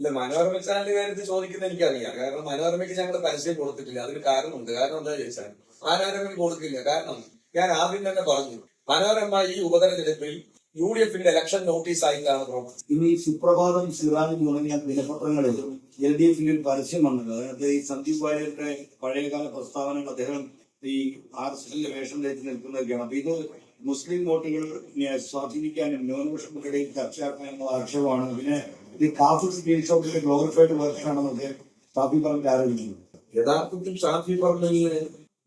ഇല്ല മനോരമ ചാനലിന്റെ കാര്യത്തിൽ ചോദിക്കുന്ന എനിക്കറിയാം കാരണം മനോരമയ്ക്ക് ഞങ്ങൾ പരസ്യം കൊടുത്തിട്ടില്ല. അതിന് കാരണമുണ്ട്. കാരണം എന്താ ചോദിച്ചാൽ മനോരമയ്ക്ക് കൊടുക്കില്ല. കാരണം ഞാൻ ആദ്യം തന്നെ പറഞ്ഞു മനോരമ ഈ ഉപതെരഞ്ഞെടുപ്പിൽ യു ഡി എഫിന്റെ ഇലക്ഷൻ നോട്ടീസ് ആയിട്ടാണ് ഇനി സുപ്രഭാതം സിറാജ് തുടങ്ങിയ ദിനപത്രങ്ങളിൽ എൽ ഡി എഫിന്റെ ഒരു പരസ്യം വന്നത് അതായത് ഈ സന്ദീപ് വാര്യരുടെ പഴയകാല പ്രസ്താവനകൾ അദ്ദേഹം ഈ ആർ എസ് എസിന്റെ വേഷം ധരിച്ച് നിൽക്കുന്നതൊക്കെയാണ്. അപ്പൊ ഇത് മുസ്ലിം വോട്ടുകൾ സ്വാധീനിക്കാനും ന്യൂനപക്ഷങ്ങൾക്കിടയിൽ ചർച്ചയാക്കാനുള്ള ആക്ഷേപമാണ്. പിന്നെ ഇത് കാഫിർ സ്ക്രീൻഷോട്ടിന്റെ ഗ്ലോറിഫൈഡ് വേർഷനാണെന്നൊക്കെ ഷാഫി പറഞ്ഞ ആരോപിക്കുന്നു. യഥാർത്ഥത്തിൽ ഷാഫി പറഞ്ഞ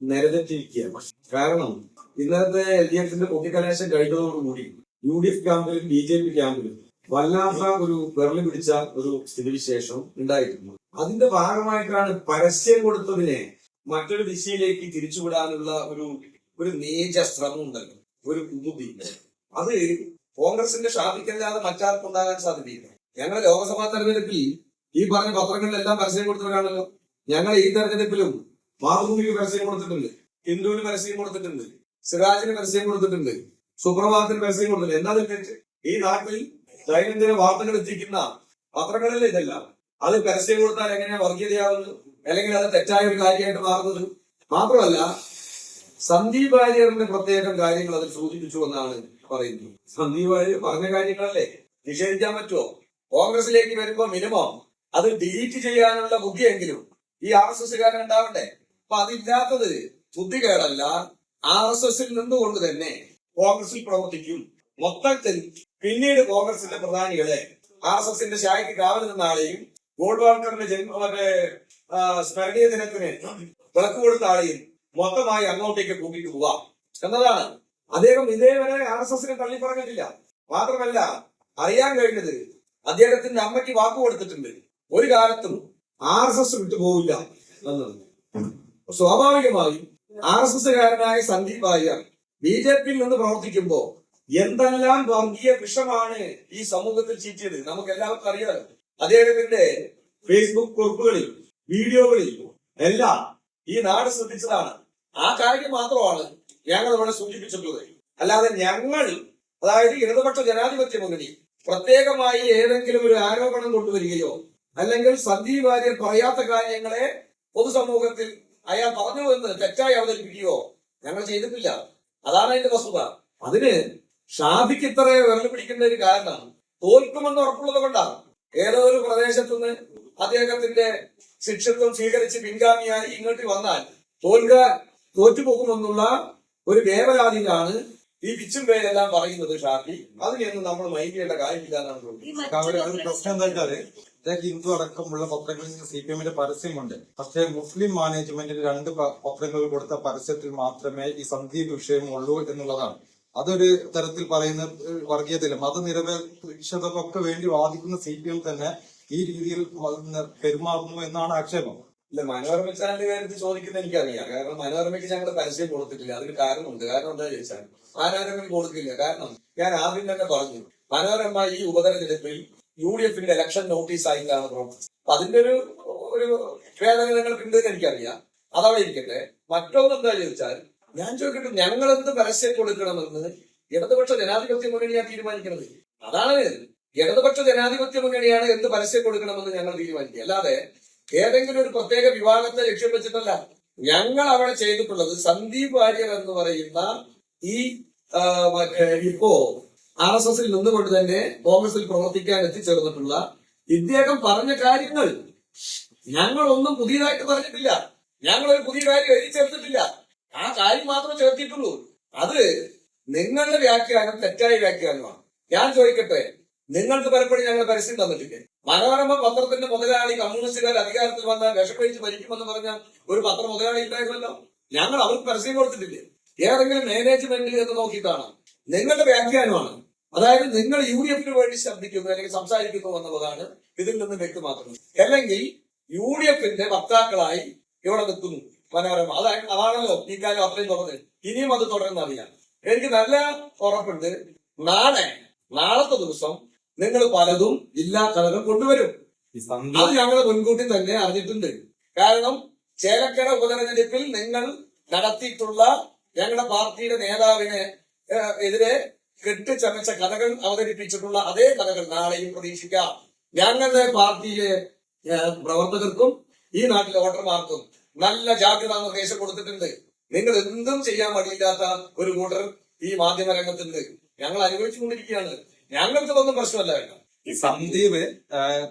നിരതെറ്റിരിക്കുകയാണ് കാരണം ഇന്നത്തെ എൽ ഡി എഫിന്റെ പൊട്ടിക്കലാശം കഴിഞ്ഞതോടുകൂടി യു ഡി എഫ് ക്യാമ്പിലും ബി ജെ പി ക്യാമ്പിലും വല്ലാത്ത ഒരു വിരളി പിടിച്ച ഒരു സ്ഥിതിവിശേഷം ഉണ്ടായിരുന്നു. അതിന്റെ ഭാഗമായിട്ടാണ് പരസ്യം കൊടുത്തതിനെ മറ്റൊരു ദിശയിലേക്ക് തിരിച്ചുവിടാനുള്ള ഒരു ഒരു നീച ശ്രമം ഉണ്ടല്ലോ. ഒരു ബുദ്ധി അത് കോൺഗ്രസിന്റെ ഷാഫിക്കല്ലാതെ മറ്റാർക്കും ഉണ്ടാകാൻ സാധ്യതയില്ല. ഞങ്ങൾ ലോക്സഭാ തെരഞ്ഞെടുപ്പിൽ ഈ പറഞ്ഞ പത്രങ്ങളിലെല്ലാം പരസ്യം കൊടുത്തവരാണല്ലോ. ഞങ്ങൾ ഈ തെരഞ്ഞെടുപ്പിലും മാതൃഭൂമിക്ക് പരസ്യം കൊടുത്തിട്ടുണ്ട്. ഹിന്ദുവിന് പരസ്യം കൊടുത്തിട്ടുണ്ട്. സിറാജിന് പരസ്യം കൊടുത്തിട്ടുണ്ട്. സുപ്രഭാതത്തിന് പരസ്യം കൊടുത്തിട്ടുണ്ട്. എന്താ ഈ നാട്ടിൽ ദൈനംദിന വാർത്തകൾ എത്തിക്കുന്ന പത്രങ്ങളിൽ ഇതെല്ലാം. അത് പരസ്യം കൊടുത്താൽ എങ്ങനെയാ വർഗീയതയാവുന്നത്? അല്ലെങ്കിൽ അത് തെറ്റായ ഒരു കാര്യമായിട്ട് മാറുന്നത്? മാത്രമല്ല സന്ദീപ് വാര്യറിന്റെ പ്രത്യേകം കാര്യങ്ങൾ അതിൽ സൂചിപ്പിച്ചു എന്നാണ് പറയുന്നത്. സന്ദീപ് വാര്യർ പറഞ്ഞ കാര്യങ്ങളല്ലേ? നിഷേധിക്കാൻ പറ്റുമോ? കോൺഗ്രസിലേക്ക് വരുമ്പോ മിനിമം അത് ഡിലീറ്റ് ചെയ്യാനുള്ള ബുദ്ധിയെങ്കിലും ഈ ആർ എസ് എസ്സുകാരൻ ഉണ്ടാവണ്ടേ? അപ്പൊ അതില്ലാത്തത് ബുദ്ധികേടല്ല. ആർ എസ് എസിൽ നിന്നുകൊണ്ട് തന്നെ കോൺഗ്രസിൽ പ്രവർത്തിക്കും. മൊത്തത്തിൽ പിന്നീട് കോൺഗ്രസിന്റെ പ്രധാനികളെ ആർ എസ് എസിന്റെ ശാഖയ്ക്ക് കാവൽ നിന്ന ആളെയും ഗോൾവാൾക്കറിന്റെ ജന്മ മറ്റേ സ്മരണീയ ദിനത്തിന് വിളക്ക് കൊടുത്ത ആളെയും മൊത്തമായി അങ്ങോട്ടേക്ക് കൂട്ടിട്ട് പോവാം. എന്നതാണ്. അദ്ദേഹം ഇതേവരെ ആർ എസ് എസിനെ തള്ളി പറഞ്ഞിട്ടില്ല മാത്രമല്ല അറിയാൻ കഴിഞ്ഞത് അദ്ദേഹത്തിന്റെ അമ്മയ്ക്ക് വാക്ക് കൊടുത്തിട്ടുണ്ട്. ഒരു കാലത്തും ആർ എസ് എസ് വിട്ടുപോകില്ല എന്നത് സ്വാഭാവികമായും ആർ എസ് എസ്സുകാരനായ സന്ദീപ് വാര്യർ ബി ജെ പിയിൽ നിന്ന് പ്രവർത്തിക്കുമ്പോ എന്തെല്ലാം വർഗീയ വിഷമാണ് ഈ സമൂഹത്തിൽ ചീറ്റിയത്? നമുക്ക് എല്ലാവർക്കും അറിയാമല്ലോ അദ്ദേഹത്തിന്റെ ഫേസ്ബുക്ക് കുറിപ്പുകളിൽ വീഡിയോകളിൽ എല്ലാം ഈ നാട് ശ്രദ്ധിച്ചതാണ്. ആ കാര്യം മാത്രമാണ് ഞങ്ങൾ ഇവിടെ സൂചിപ്പിച്ചിട്ടുള്ളത്. അല്ലാതെ ഞങ്ങൾ അതായത് ഇടതുപക്ഷ ജനാധിപത്യ മുന്നണി പ്രത്യേകമായി ഏതെങ്കിലും ഒരു ആരോപണം കൊണ്ടുവരികയോ അല്ലെങ്കിൽ സന്ദീപ് വാര്യർ പറയാത്ത കാര്യങ്ങളെ പൊതുസമൂഹത്തിൽ അയാൾ പറഞ്ഞു എന്ന് തെറ്റായി അവതരിപ്പിക്കുകയോ ഞങ്ങൾ ചെയ്തിട്ടില്ല. അതാണ് അതിന്റെ വസ്തുത. അതിന് ഷാഫിക്ക് ഇത്ര വിരൽ ഒരു കാരണം തോൽക്കുമെന്ന് ഉറപ്പുള്ളത് കൊണ്ടാണ്. ഏതോ ഒരു പ്രദേശത്തുനിന്ന് അദ്ദേഹത്തിന്റെ ശിക്ഷത്വം സ്വീകരിച്ച് പിൻഗാമിയായി ഇങ്ങോട്ട് വന്നാൽ തോൽക തോറ്റുപോകുമെന്നുള്ള ഒരു വേവലാതിയിലാണ് ഈ പിച്ചും പേരെല്ലാം പറയുന്നത് ഷാഫി. അതിനെയൊന്നും നമ്മൾ മൈൻഡ് ചെയ്യേണ്ട കാര്യമില്ല എന്നാണ് തോന്നുന്നത്. പ്രശ്നം എന്താ വെച്ചാൽ ഹിന്ദു അടക്കമുള്ള പത്രങ്ങളിൽ സി പി എമ്മിന്റെ പരസ്യമുണ്ട്. പക്ഷേ മുസ്ലിം മാനേജ്മെന്റിന് രണ്ട് പത്രങ്ങൾ കൊടുത്ത പരസ്യത്തിൽ മാത്രമേ ഈ സന്ദീപ് വിഷയം ഉള്ളൂ എന്നുള്ളതാണ്. അതൊരു തരത്തിൽ പറയുന്ന വർഗീയതയില്ല. മതനിരപേക്ഷതക്കൊക്കെ വേണ്ടി വാദിക്കുന്ന സി പി എം തന്നെ ഈ രീതിയിൽ പെരുമാറുന്നു എന്നാണ് ആക്ഷേപം. ഇല്ല മനോരമ ചാനലിന്റെ കാര്യത്തിൽ ചോദിക്കുന്ന എനിക്കറിയാം കാരണം മനോരമയ്ക്ക് ഞങ്ങൾ പരസ്യം കൊടുത്തിട്ടില്ല. അതിന് കാരണമുണ്ട്. കാരണം എന്താ ചോദിച്ചാൽ മനോരമയ്ക്ക് കൊടുക്കില്ല. കാരണം ഞാൻ ആദ്യം തന്നെ പറഞ്ഞു മനോരമ ഈ ഉപതെരഞ്ഞെടുപ്പിൽ യു ഡി എഫിന്റെ ഇലക്ഷൻ നോട്ടീസ് അപ്പൊ അതിന്റെ ഒരു ഒരു വേദന നിങ്ങൾക്ക് ഉണ്ടെന്ന് എനിക്കറിയാം. അതവിടെ ഇരിക്കട്ടെ. മറ്റൊന്ന് എന്താ ചോദിച്ചാൽ ഞാൻ ചോദിക്കട്ടെ ഞങ്ങൾ എന്ത് പരസ്യം കൊടുക്കണമെന്ന്? ഇടതുപക്ഷ ജനാധിപത്യ മുന്നണിയാണ് തീരുമാനിക്കുന്നത്? അതാണ് ഇടതുപക്ഷ ജനാധിപത്യ മുന്നണിയാണ് എന്ത് പരസ്യം കൊടുക്കണമെന്ന് ഞങ്ങൾ തീരുമാനിക്കുക. അല്ലാതെ ഏതെങ്കിലും ഒരു പ്രത്യേക വിഭാഗത്തെ ലക്ഷ്യം വെച്ചിട്ടല്ല. ഞങ്ങൾ അവിടെ ചെയ്തിട്ടുള്ളത് സന്ദീപ് വാര്യർ എന്ന് പറയുന്ന ഈ ഇപ്പോ ആർ എസ് എസിൽ നിന്നുകൊണ്ട് തന്നെ കോൺഗ്രസിൽ പ്രവർത്തിക്കാൻ എത്തിച്ചേർന്നിട്ടുള്ള ഇദ്ദേഹം പറഞ്ഞ കാര്യങ്ങൾ ഞങ്ങളൊന്നും പുതിയതായിട്ട് പറഞ്ഞിട്ടില്ല. ഞങ്ങൾ ഒരു പുതിയ കാര്യം എഴുതി ചേർത്തിട്ടില്ല ആ കാര്യം മാത്രമേ ചേർത്തിട്ടുള്ളൂ. അത് നിങ്ങളുടെ വ്യാഖ്യാനം തെറ്റായ വ്യാഖ്യാനമാണ്. ഞാൻ ചോദിക്കട്ടെ നിങ്ങൾക്ക് പലപ്പോഴും ഞങ്ങൾ പരസ്യം തന്നിട്ടില്ലേ? മനോരമ പത്രത്തിന്റെ മുതലാളി കമ്മ്യൂണിസ്റ്റുകാർ അധികാരത്തിൽ വന്ന വിഷപ്പഴിച്ച് മരിക്കുമെന്ന് പറഞ്ഞ ഒരു പത്ര മുതലാളി ഉണ്ടായിരുന്നല്ലോ? ഞങ്ങൾ അവർക്ക് പരസ്യം കൊടുത്തിട്ടില്ലേ? ഏതെങ്കിലും മാനേജ്മെന്റ് എന്ന് നോക്കിയിട്ടാണ് നിങ്ങളുടെ വ്യാഖ്യാനമാണ്. അതായത് നിങ്ങൾ യു ഡി എഫിന് വേണ്ടി ശബ്ദിക്കുന്നു അല്ലെങ്കിൽ സംസാരിക്കുന്നു എന്നുള്ളതാണ് ഇതിൽ നിന്ന് വ്യക്തമാക്കുന്നത്. അല്ലെങ്കിൽ യു ഡി എഫിന്റെ വക്താക്കളായി ഇവിടെ നിൽക്കുന്നു. മനോരമ അതായത് അതാണല്ലോ ഈ കാര്യം അത്രയും തുടർന്ന് ഇനിയും അത് തുടരുന്ന അറിയാം. എനിക്ക് നല്ല ഉറപ്പുണ്ട്. നാളെ നാളത്തെ ദിവസം നിങ്ങൾ പലതും ജില്ലാ കഥകൾ കൊണ്ടുവരും. അത് ഞങ്ങൾ മുൻകൂട്ടി തന്നെ അറിഞ്ഞിട്ടുണ്ട്. കാരണം ചേലക്കര ഉപതെരഞ്ഞെടുപ്പിൽ നിങ്ങൾ നടത്തിയിട്ടുള്ള ഞങ്ങളുടെ പാർട്ടിയുടെ നേതാവിനെ എതിരെ കെട്ടിച്ചമച്ച കഥകൾ അവതരിപ്പിച്ചിട്ടുള്ള അതേ കഥകൾ നാളെയും പ്രതീക്ഷിക്കാം. ഞങ്ങളുടെ പാർട്ടിയിലെ പ്രവർത്തകർക്കും ഈ നാട്ടിലെ വോട്ടർമാർക്കും നല്ല ജാഗ്രതാ നിർദ്ദേശം കൊടുത്തിട്ടുണ്ട്. നിങ്ങൾ എന്തും ചെയ്യാൻ മടിയില്ലാത്ത ഒരു കൂട്ടർ ഈ മാധ്യമ രംഗത്തുണ്ട്. ഞങ്ങൾ അനുഭവിച്ചുകൊണ്ടിരിക്കുകയാണ്. ഞങ്ങൾക്കതൊന്നും പ്രശ്നമല്ല വേണ്ട ഈ സന്ദീപ്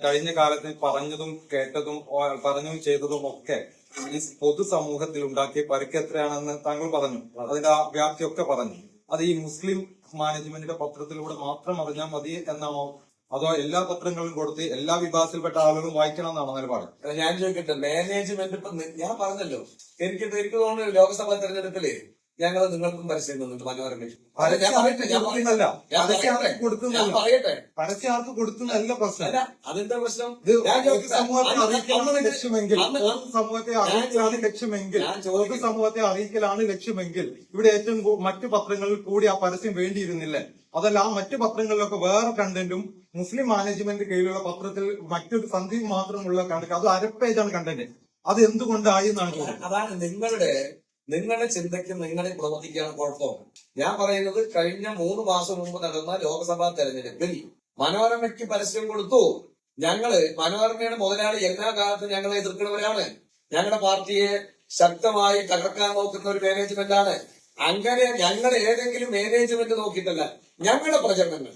കഴിഞ്ഞ കാലത്ത് പറഞ്ഞതും കേട്ടതും പറഞ്ഞു പറഞ്ഞതും ചെയ്തതും ഒക്കെ ഈ പൊതുസമൂഹത്തിൽ ഉണ്ടാക്കിയ പരിക്ക് എത്രയാണെന്ന് താങ്കൾ പറഞ്ഞു. അതിന്റെ ആ വ്യാപ്തിയൊക്കെ പറഞ്ഞു. അത് ഈ മുസ്ലിം മാനേജ്മെന്റിന്റെ പത്രത്തിലൂടെ മാത്രം അറിഞ്ഞാൽ മതി എന്നാണോ അതോ എല്ലാ പത്രങ്ങളും കൊടുത്ത് എല്ലാ വിഭാഗത്തിൽപ്പെട്ട ആളുകളും വായിക്കണം എന്നാണ് നിലപാട്? ഞാൻ ചോദിക്കട്ടെ മാനേജ്മെന്റ് ഇപ്പൊ ഞാൻ പറഞ്ഞല്ലോ എനിക്ക് എനിക്ക് തോന്നുന്നു ലോക്സഭാ തെരഞ്ഞെടുപ്പിൽ ഞങ്ങൾ നിങ്ങൾക്കും പരസ്യം തന്നിട്ട് മനോരമയിൽ പറയട്ടെ പരസ്യം ആർക്ക് ആർക്ക് പ്രശ്നം. അതെന്താ പ്രശ്നം? ലക്ഷ്യമെങ്കിൽ. സമൂഹത്തെ അറിയിക്കലാണ് ലക്ഷ്യമെങ്കിൽ. സമൂഹത്തെ അറിയിക്കലാണ് ലക്ഷ്യമെങ്കിൽ. ഇവിടെ ഏറ്റവും മറ്റു പത്രങ്ങളിൽ കൂടി ആ പരസ്യം വേണ്ടിയിരുന്നില്ലേ. അതല്ല ആ മറ്റു പത്രങ്ങളിലൊക്കെ വേറെ കണ്ടന്റും മുസ്ലിം മാനേജ്മെന്റ് കീഴിലുള്ള പത്രത്തിൽ മറ്റൊരു സന്ധി മാത്രമുള്ള കണ്ടന്റ് അത് അര പേജാണ് കണ്ടന്റ് അത് എന്തുകൊണ്ടായി എന്നാണ് ചോദിക്കുന്നത് അതാണ് നിങ്ങളുടെ നിങ്ങളുടെ ചിന്തയ്ക്ക് നിങ്ങളെ പ്രവർത്തിക്കാണ് കുഴപ്പം. ഞാൻ പറയുന്നത് കഴിഞ്ഞ മൂന്ന് മാസം മുമ്പ് നടന്ന ലോക്സഭാ തെരഞ്ഞെടുപ്പിൽ മനോരമയ്ക്ക് പരസ്യം കൊടുത്തു. ഞങ്ങൾ മനോരമയുടെ മുതലാളി എല്ലാ കാലത്തും ഞങ്ങളെ എതിർക്കുന്നവരാണ്. ഞങ്ങളുടെ പാർട്ടിയെ ശക്തമായി തകർക്കാൻ നോക്കുന്ന ഒരു മാനേജ്മെന്റ് ആണ്. അങ്ങനെ ഞങ്ങൾ ഏതെങ്കിലും മാനേജ്മെന്റ് നോക്കിയിട്ടല്ല ഞങ്ങളുടെ പ്രചരണങ്ങൾ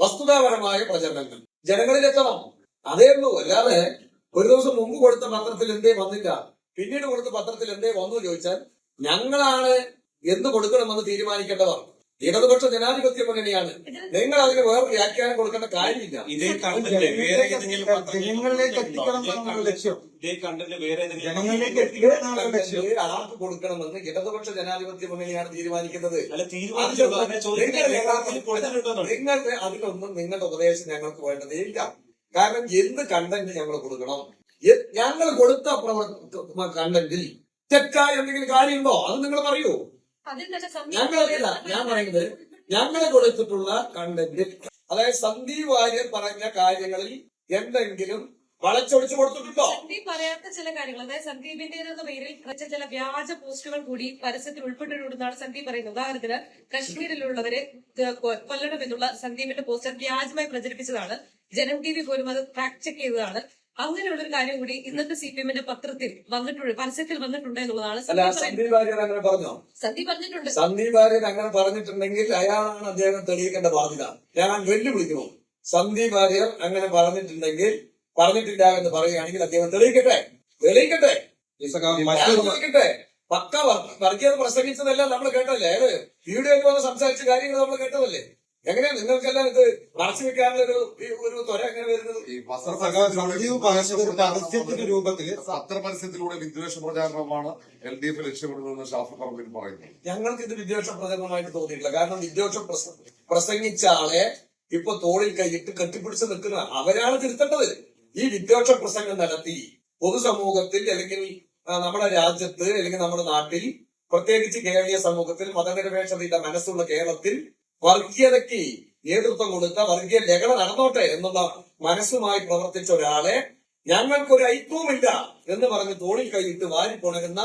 വസ്തുതാപരമായ പ്രചരണങ്ങൾ. ജനങ്ങളിലെത്തണം. അതേ ഉള്ളൂ. അല്ലാതെ ഒരു ദിവസം മുമ്പ് കൊടുത്ത പത്രത്തിൽ എന്തേ വന്നില്ല. പിന്നീട് കൊടുത്ത പത്രത്തിൽ എന്തേ വന്നു ചോദിച്ചാൽ ഞങ്ങളാണ് എന്ത് കൊടുക്കണമെന്ന് തീരുമാനിക്കേണ്ടവർ ഇടതുപക്ഷ ജനാധിപത്യ മുന്നണിയാണ്. നിങ്ങൾ അതിന് വേറെ വ്യാഖ്യാനം കൊടുക്കേണ്ട കാര്യമില്ല. ഇതേ കണ്ടന്റ് വേറെ ജനങ്ങളിലേക്ക് എത്തിക്കണം ലക്ഷ്യം. ഇതേ കണ്ടന്റ് വേറെ ജനങ്ങളിലേക്ക് എത്തിക്കണം ആർക്ക് കൊടുക്കണമെന്ന് ഇടതുപക്ഷ ജനാധിപത്യ മുന്നണിയാണ് തീരുമാനിക്കുന്നത്. നിങ്ങൾ അതിലൊന്നും നിങ്ങളുടെ ഉപദേശം ഞങ്ങൾക്ക് വേണ്ടതേ ഇല്ല. കാരണം എന്ത് കണ്ടന്റ് ഞങ്ങൾ കൊടുക്കണം? ഞങ്ങൾ കൊടുത്ത പ്രവർ- കണ്ടന്റിൽ തെറ്റായ എന്തെങ്കിലും കാര്യമുണ്ടോ? അത് നിങ്ങൾ പറയൂ. ഞങ്ങൾക്കില്ല ഞാൻ പറയുന്നത് ഞങ്ങൾ കൊടുത്തിട്ടുള്ള കണ്ടന്റ് അതായത് സന്ദീപ് വാര്യർ പറഞ്ഞ കാര്യങ്ങളിൽ എന്തെങ്കിലും വളച്ചൊടിച്ചു കൊടുത്തിട്ടുണ്ടോ? സന്ദീപ് പറയാത്ത ചില കാര്യങ്ങൾ. അതായത് സന്ദീപിന്റെ എന്ന പേരിൽ വെച്ച ചില വ്യാജ പോസ്റ്റുകൾ കൂടി പരസ്യത്തിൽ ഉൾപ്പെട്ടിട്ടുണ്ടെന്നാണ് സന്ദീപ് പറയുന്നത്. ഉദാഹരണത്തിന് കശ്മീരിലുള്ളവരെ കൊല്ലണമെന്നുള്ള സന്ദീപിന്റെ പോസ്റ്റർ വ്യാജമായി പ്രചരിപ്പിച്ചതാണ്. ജനം ടി വി പോലും അത് ഫാക്ട് ചെക്ക് ചെയ്തതാണ്. അങ്ങനെയുള്ള ഒരു കാര്യം കൂടി ഇന്നത്തെ സി പി എമ്മിന്റെ പത്രത്തിൽ വന്നിട്ടുണ്ട് പരസ്യത്തിൽ വന്നിട്ടുണ്ട് എന്നുള്ളതാണ് അല്ല സന്ദീപ്. വാര്യർ അങ്ങനെ പറഞ്ഞോ? സന്ദീപ് പറഞ്ഞിട്ടുണ്ട്. സന്ദീപ് വാര്യർ അങ്ങനെ പറഞ്ഞിട്ടുണ്ടെങ്കിൽ അയാളാണ് അദ്ദേഹം തെളിയിക്കേണ്ട ബാധ്യത. ഞാൻ വെല്ലുവിളിക്കുന്നു സന്ദീപ് വാര്യർ അങ്ങനെ പറഞ്ഞിട്ടുണ്ടെങ്കിൽ പറഞ്ഞിട്ടില്ല എന്ന് പറയുകയാണെങ്കിൽ അദ്ദേഹം തെളിയിക്കട്ടെ? തെളിയിക്കട്ടെ? തെളിയിക്കട്ടെ? പക്ക വർ- വർഗീയത പ്രസംഗിച്ചതല്ല നമ്മൾ കേട്ടല്ലേ വീഡിയോയിൽ വന്ന് സംസാരിച്ച കാര്യങ്ങൾ നമ്മൾ കേട്ടതല്ലേ? എങ്ങനെയാ നിങ്ങൾക്കെല്ലാം ഇത് മറച്ചു വെക്കാനുള്ള ഒരു ഈ- ഒരു ത്വര എങ്ങനെ വരുന്നത്? ഈ സന്ദീപ് പറഞ്ഞത് പരസ്യത്തിന്റെ രൂപത്തിൽ പത്രപരസ്യത്തിലൂടെ വിദ്വേഷ പ്രചാരണമാണ് എൽ ഡി എഫ് ലക്ഷ്യമിടുന്നതെന്ന് ഷാഫി പറമ്പിൽ പറയുന്നു. ഞങ്ങൾക്ക് ഇത് വിദ്വേഷ പ്രചരണമായിട്ട് തോന്നിയിട്ടില്ല. കാരണം വിദ്വേഷ പ്രസ- പ്രസംഗിച്ച ആളെ ഇപ്പൊ തോളിൽ കൈയിട്ട് കെട്ടിപ്പിടിച്ച് നിൽക്കുന്ന അവരാണ് തിരുത്തേണ്ടത്. ഈ വിദ്വേഷ പ്രസംഗം നടത്തി പൊതുസമൂഹത്തിൽ അല്ലെങ്കിൽ നമ്മുടെ രാജ്യത്ത് അല്ലെങ്കിൽ നമ്മുടെ നാട്ടിൽ പ്രത്യേകിച്ച് കേരളീയ സമൂഹത്തിൽ മതനിരപേക്ഷതയുടെ മനസ്സുള്ള കേരളത്തിൽ വർഗീയതയ്ക്ക് നേതൃത്വം കൊടുത്ത വർഗീയ ലഹള നടന്നോട്ടെ എന്നുള്ള മനസ്സുമായി പ്രവർത്തിച്ച ഒരാളെ ഞങ്ങൾക്കൊരു ഐക്യവുമില്ല എന്ന് പറഞ്ഞ് തോളിൽ കൈയിട്ട് വാരിപ്പുണരുന്ന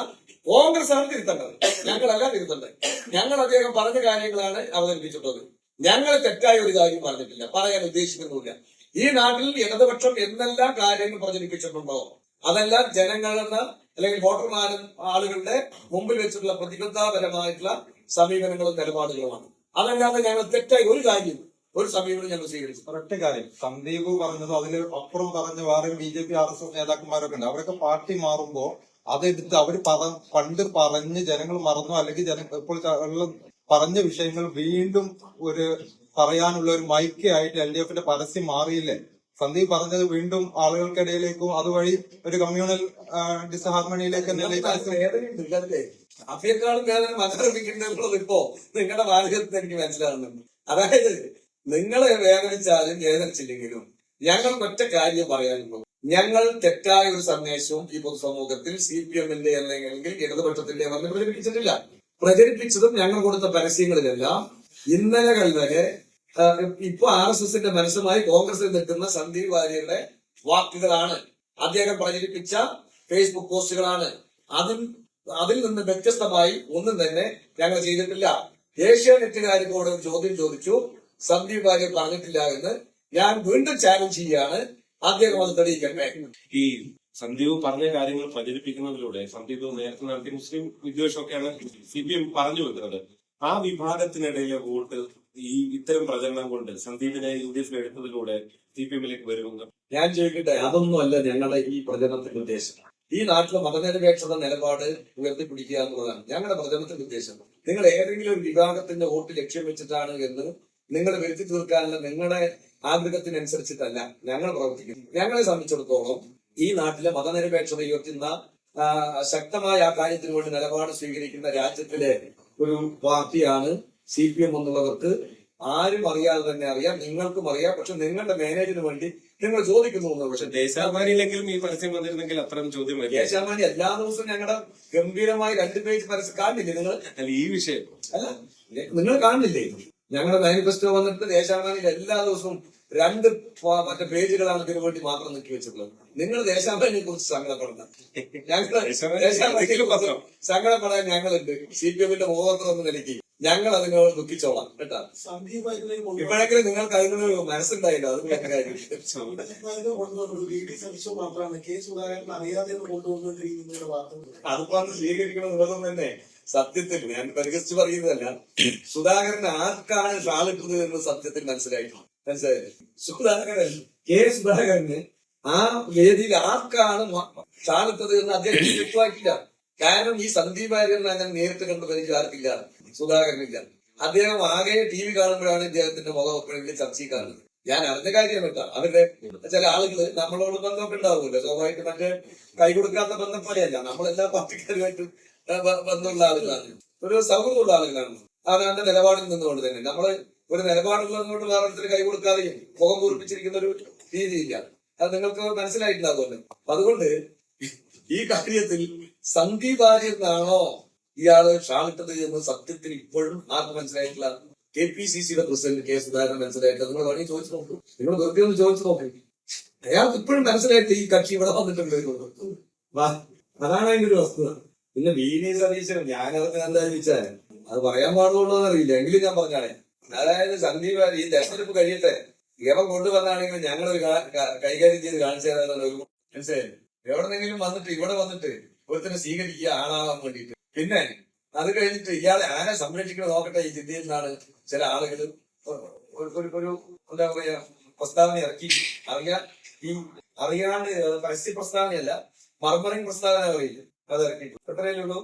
കോൺഗ്രസ് ആണ് തിരുത്തേണ്ടത് ഞങ്ങളല്ല തിരുത്തേണ്ടത് ഞങ്ങൾ അദ്ദേഹം പറഞ്ഞ കാര്യങ്ങളാണ് അവതരിപ്പിച്ചിട്ടുള്ളത്. ഞങ്ങൾ തെറ്റായ ഒരു കാര്യം പറഞ്ഞിട്ടില്ല. പറയാൻ ഉദ്ദേശിക്കുന്നുമില്ല. ഈ നാട്ടിൽ ഇടതുപക്ഷം എന്തെല്ലാം കാര്യങ്ങൾ പ്രചരിപ്പിച്ചിട്ടുണ്ടോ? അതെല്ലാം ജനങ്ങളെന്ന് അല്ലെങ്കിൽ വോട്ടർമാരും ആളുകളുടെ മുമ്പിൽ വെച്ചിട്ടുള്ള പ്രതിബദ്ധപരമായിട്ടുള്ള സമീപനങ്ങളും നിലപാടുകളുമാണ്. അതല്ലാതെ ഞങ്ങൾ തെറ്റായി ഒരു കാര്യം ഒരു സമീപനം ഞങ്ങൾ സ്വീകരിച്ചു ഒരൊറ്റ കാര്യം. സന്ദീപ് പറഞ്ഞത് അതിൽ അപ്പുറം പറഞ്ഞ വേറെ B J P R S S നേതാക്കന്മാരൊക്കെ ഉണ്ട്. അവരൊക്കെ പാർട്ടി മാറുമ്പോ അതെടുത്ത് അവർ പണ്ട് പറഞ്ഞ് ജനങ്ങൾ മറന്നു അല്ലെങ്കിൽ ജന ഇപ്പോൾ പറഞ്ഞ വിഷയങ്ങൾ വീണ്ടും ഒരു പറയാനുള്ള ഒരു മൈക്ക് ആയിട്ട് എൽ ഡി എഫിന്റെ പരസ്യം മാറിയില്ലേ? സന്ദീപ് പറഞ്ഞത് വീണ്ടും ആളുകൾക്കിടയിലേക്കും അതുവഴി ഒരു കമ്മ്യൂണൽ ഡിസ്ഹാർമണിയിലേക്ക് തന്നെ അഫിയേക്കാളും വേദന മനസ്സിലാക്കിയിട്ടുള്ളത് ഇപ്പോ. നിങ്ങളുടെ വാചകത്തിൽ എനിക്ക് മനസ്സിലാകുന്നുണ്ട് അതായത് നിങ്ങളെ വേദനിച്ചാലും വേദനിച്ചില്ലെങ്കിലും ഞങ്ങൾ ഒറ്റ കാര്യം പറയാനുള്ളൂ. ഞങ്ങൾ തെറ്റായ ഒരു സന്ദേശവും ഈ പൊതുസമൂഹത്തിൽ സി പി എമ്മിന്റെ അല്ലെങ്കിൽ ഇടതുപക്ഷത്തിന്റെ വന്ന് പ്രചരിപ്പിച്ചിട്ടില്ല. പ്രചരിപ്പിച്ചതും ഞങ്ങൾ കൊടുത്ത പരസ്യങ്ങളിലെല്ലാം ഇന്നലകൾ വരെ ഇപ്പൊ ആർ എസ് എസിന്റെ മനസ്സുമായി കോൺഗ്രസിൽ നിൽക്കുന്ന സന്ദീപ് വാര്യരുടെ വാക്കുകളാണ്. അദ്ദേഹം പ്രചരിപ്പിച്ച ഫേസ്ബുക്ക് പോസ്റ്റുകളാണ്. അതിൽ അതിൽ നിന്ന് വ്യത്യസ്തമായി ഒന്നും തന്നെ ഞങ്ങൾ ചെയ്തിട്ടില്ല. ഏഷ്യാനെറ്റുകാരോട് ഒരു ചോദ്യം ചോദിച്ചു. സന്ദീപ് വാര്യർ പറഞ്ഞിട്ടില്ല എന്ന് ഞാൻ വീണ്ടും ചാലഞ്ച് ചെയ്യാണ് അദ്ദേഹം അത് തെളിയിക്കട്ടെ ഈ സന്ദീപ് പറഞ്ഞ കാര്യങ്ങൾ പ്രചരിപ്പിക്കുന്നതിലൂടെ സന്ദീപ് നേരത്തെ നടത്തിയ മുസ്ലിം വിദ്വേഷമൊക്കെയാണ് സി പി എം പറഞ്ഞു വെക്കുന്നത്. ആ വിഭാഗത്തിനിടയിലെ വോട്ട് ഈ ഇത്തരം പ്രചരണം കൊണ്ട് സന്ദീപിനെ യു ഡി എഫിൽ എടുത്തതിലൂടെ സി പി എമ്മിലേക്ക് വരുമെന്ന് ഞാൻ ചോദിക്കട്ടെ അതൊന്നും അല്ല ഞങ്ങളുടെ ഈ പ്രചരണത്തിന്റെ ഉദ്ദേശം. ഈ നാട്ടിലെ മതനിരപേക്ഷത നിലപാട് ഉയർത്തിപ്പിടിക്കുക എന്നുള്ളതാണ് ഞങ്ങളുടെ പ്രചരണത്തിന്റെ ഉദ്ദേശം. നിങ്ങൾ ഏതെങ്കിലും ഒരു വിഭാഗത്തിന്റെ വോട്ട് ലക്ഷ്യം വെച്ചിട്ടാണ് എന്ന് നിങ്ങൾ വരുത്തി തീർക്കാനുള്ള നിങ്ങളുടെ ആഗ്രഹത്തിനനുസരിച്ചിട്ടല്ല ഞങ്ങൾ പ്രവർത്തിക്കുന്നത്. ഞങ്ങളെ സംബന്ധിച്ചിടത്തോളം ഈ നാട്ടിലെ മതനിരപേക്ഷത ഉയർത്തുന്ന ശക്തമായ ആ കാര്യത്തിന് വേണ്ടി നിലപാട് സ്വീകരിക്കുന്ന രാജ്യത്തിലെ ഒരു പാർട്ടിയാണ് സി പി എം എന്നുള്ളവർക്ക് ആരും അറിയാതെ തന്നെ അറിയാം നിങ്ങൾക്കും അറിയാം. പക്ഷെ നിങ്ങളുടെ മാനേജിന് വേണ്ടി നിങ്ങൾ ചോദിക്കുന്നു പക്ഷെ ദേശാഭിമാനിയിലെങ്കിലും ഈ പരസ്യം വന്നിരുന്നെങ്കിൽ അത്തരം ചോദ്യം ദേശാഭിമാനി എല്ലാ ദിവസവും ഞങ്ങളുടെ ഗംഭീരമായി രണ്ട് പേജ് പരസ്യം കാണില്ലേ നിങ്ങൾ? അല്ല ഈ വിഷയം. അല്ല നിങ്ങൾ കാണില്ലേ? ഞങ്ങളുടെ മാനിഫെസ്റ്റോ വന്നിട്ട് ദേശാഭിമാനിയിൽ എല്ലാ ദിവസവും രണ്ട് മറ്റേ പേജുകളാണ് ഇതിനു വേണ്ടി മാത്രം നീക്കി വെച്ചിട്ടുള്ളത്. നിങ്ങൾ ദേശാഭിമാനിയെ കുറിച്ച് സങ്കടപ്പെടണ്ട. ഞങ്ങൾ ദേശാഭിമാനിയെ കുറിച്ച് സങ്കടപ്പെടാൻ ഞങ്ങളുണ്ട്. സി പി എമ്മിന്റെ മുഖപത്രം ഒന്ന് നിലയ്ക്ക് ഞങ്ങൾ അതിനോട് ദുഃഖിച്ചോളാം കേട്ടാ. ഇപ്പോഴെങ്കിലും നിങ്ങൾക്ക് അതിനൊരു മനസ്സുണ്ടായില്ല അത് അന്ന് സ്വീകരിക്കണം എന്നുള്ളതും തന്നെ സത്യത്തിൽ ഞാൻ പരിഹസിച്ച് പറയുന്നതല്ല സുധാകരൻ ആർക്കാണ് ഷാളിട്ടത് എന്ന് സത്യത്തിൽ മനസ്സിലായിട്ടു മനസ്സിലായില്ലേ? സുധാകരൻ കെ സുധാകരന് ആ വേദിയിൽ ആർക്കാണ് ഷാളിട്ടത് എന്ന് അദ്ദേഹം വ്യക്തമാക്കില്ല കാരണം ഈ സന്ദീപ് വാര്യറിനെ അങ്ങനെ നേരിട്ട് കണ്ട് പരിചയം ആർക്കില്ല സുധാകരനില്ല. അദ്ദേഹം ആകെ ടി വി കാണുമ്പോഴാണ് ഇദ്ദേഹത്തിന്റെ മുഖം എപ്പോഴെങ്കിലും ചർച്ചയിൽ കാണുന്നത്. ഞാൻ അറിഞ്ഞ കാര്യം കേട്ടോ. അവരുടെ ചില ആളുകൾ നമ്മളോട് ബന്ധമൊക്കെ ഉണ്ടാവുമല്ലോ സ്വാഭാവികമായിട്ട് മറ്റേ കൈ കൊടുക്കാത്ത ബന്ധം പോലെയല്ല. നമ്മളെല്ലാ പാർട്ടിക്കാരുമായിട്ട് ബന്ധമുള്ള ആളുകളാണ്. ഒരു സൗഹൃദമുള്ള ആളുകളാണ്. അവനവന്റെ നിലപാടിൽ നിന്നുകൊണ്ട് തന്നെ. നമ്മൾ ഒരു നിലപാടുള്ളതുകൊണ്ട് വേറെ കൈ കൊടുക്കാതെയും മുഖം കുറിപ്പിച്ചിരിക്കുന്ന ഒരു രീതിയില്ല. അത് നിങ്ങൾക്ക് മനസ്സിലായിട്ടുണ്ടാകുമല്ലോ അതുകൊണ്ട് ഈ കാര്യത്തിൽ സന്ദീപ് ആര്യനാണോ ഇയാൾ ഷാമിട്ടത് എന്ന് സത്യത്തിൽ ഇപ്പോഴും ആർക്ക് മനസ്സിലായിട്ടില്ല. കെ പി സി സിയുടെ പ്രസിഡന്റ് കെ സുധാകരൻ മനസ്സിലായിട്ട് നിങ്ങൾ വേണമെങ്കിൽ ചോദിച്ചു നോക്കൂ. നിങ്ങൾ വെറുതെ ഒന്ന് ചോദിച്ചു നോക്കും. അയാൾക്ക് ഇപ്പോഴും മനസ്സിലായിട്ട് ഈ കക്ഷി ഇവിടെ വന്നിട്ടുണ്ട് അതാണ് അതിന്റെ ഒരു വസ്തുത. പിന്നെ വി സതീശൻ ഞാൻ എന്താ ചോദിച്ചാൽ അത് പറയാൻ പാടുള്ളൂ എന്നറിയില്ല എങ്കിലും ഞാൻ പറഞ്ഞാണേ അതായത് സന്ദീപ് ഈ തെരഞ്ഞെടുപ്പ് കഴിയട്ടെ. ഇവ കൊണ്ടുവന്നാണെങ്കിൽ ഞങ്ങൾ ഒരു കൈകാര്യം ചെയ്ത് കാണിച്ചു തരാനുള്ള ഒരു മനസ്സിലായി എവിടെന്നെങ്കിലും വന്നിട്ട് ഇവിടെ വന്നിട്ട് ഒരുത്തനെ സ്വീകരിക്കുക ആളാവാൻ വേണ്ടിയിട്ട്. പിന്നെ അത് കഴിഞ്ഞിട്ട് ഇയാളെ ആരെ സംരക്ഷിക്കണം നോക്കട്ടെ ഈ ചിന്തയിൽ നിന്നാണ് ചില ആളുകൾ ഒരു ഒരു- എന്താ പറയാ പ്രസ്താവന ഇറക്കി. അറിയാൻ ഈ അറിയാണ്ട് പരസ്യ പ്രസ്താവനയല്ല മർമറിംഗ് പ്രസ്താവന അറിയില്ല. അത് ഇറക്കി എത്രയല്ലേ ഉള്ളൂ.